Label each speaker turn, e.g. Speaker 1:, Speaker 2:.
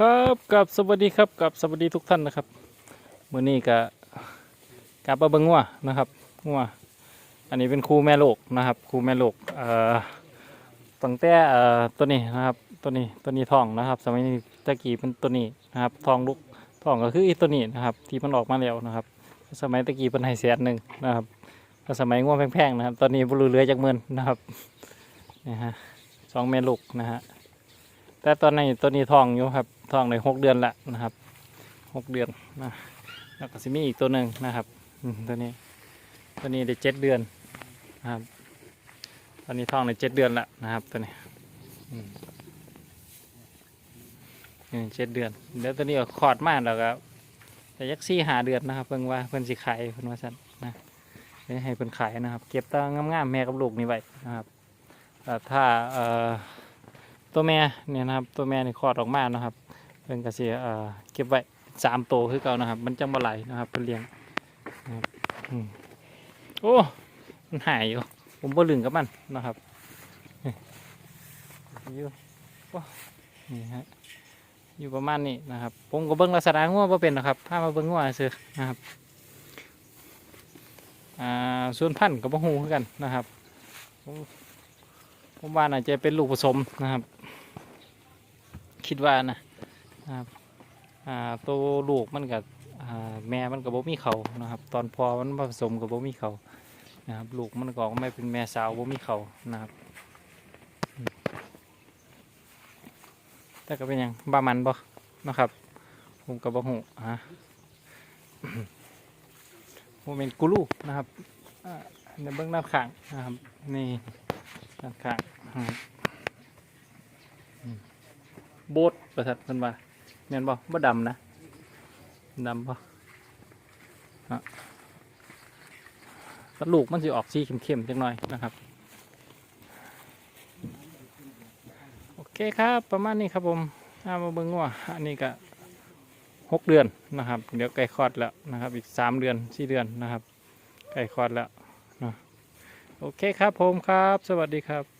Speaker 1: ครับกับสวัสดีครับกับสวัสดีทุกท่านนะครับมื้อนี้ก็กับมาเบิ่งงัวนะครับงัวอันนี้เป็นครูแม่ลูกนะครับครูแม่ลูกเอ่อตั้งแต่เอ่อตัวนี้นะครับตัวนี้ตัวนี้ทองนะครับ สมัยนี้ตะกี้เป็นตัวนี้นะครับทองลูกทองก็คืออีตัวนี้นะครับที่มันออกมาแล้วนะครับ สมัยตะกี้เป็นไฮแสนหนึ่งนะครับก็สมัยง่วงแพงๆนะครับ ตอนนี้บรูเรือจากเมือนนะครับนี่ฮะสองแม่ลูกนะฮะ แต่ตอนนี้ตัวนี้ทองอยู่ครับทองในหกเดือนละนะครับหกเดือนนะแล้วก็สิมีอีกตัวหนึ่งนะครับตัวนี้ตัวนี้ได้เจ็ดเดือนนะครับตอนนี้ทองในเจ็ดเดือนละนะครับตัวนี้เจ็ดเดือนเดี๋ยวตัวนี้ก็คลอดมากแล้วก็แต่ยักซี่หาเดือนนะครับเพิ่งว่าเพิ่นสิขายเพิ่นว่าสันนะเดี๋ยวให้เพิ่นขายนะครับ เก็บตางามๆแม่กับลูกนี่ไว้นะครับถ้าเอ่อ ตัวแม่เนี่ยนะครับตัวแม่นี่คลอดออกมานะครับเพิ่นก็สิเอ่อเก็บไว้สามโตวคือเก่านะครับ มันจังบ่ไหลนะครับเพิ่นเลี้ยงนะครับอืมโอ้มันหายอยู่ผมบ่ลึงกับมันนะครับอยู่นี่ฮะอยู่ประมาณนี้นะครับ ผมก็เบิ่งลักษณะงัวบ่เป็นนะครับพามาเบิ่งงัวซื่อนะครับอ่าส่วนพันธุ์ก็บ่ฮู้คือกันนะครับผมผมว่าน่าจะเป็นลูกผสมนะครับ คิดว่านะนะครับตัวลูกมันกับแม่มันกับบ่มีเขานะครับ ตอนพอมันผสมกับบ่มีเขานะครับลูกมันก็ไม่เป็นแม่สาวบ่มีเขานะครับแต่ก็เป็นหยังบ้ามันบ่นะครับผมกับบ่หูฮะผมเป็นกูรูนะครับในเบื้องหน้าขางนะครับนี่ด้านข้างนะครับ โบดประทัดเพิ่นว่าแม่นบ่บ่ดำนะดำบ่ฮะลูกมันสิออกสีเข้มๆจังหน่อยนะครับ โอเคครับประมาณนี้ครับผมเอามาเบิ่งว่าอันนี้ก็หกเดือนนะครับ เดี๋ยวใกล้คลอดแล้วนะครับ อีกสามเดือนสี่เดือนนะครับใกล้คลอดแล้วนะโอเคครับผมครับ สวัสดีครับ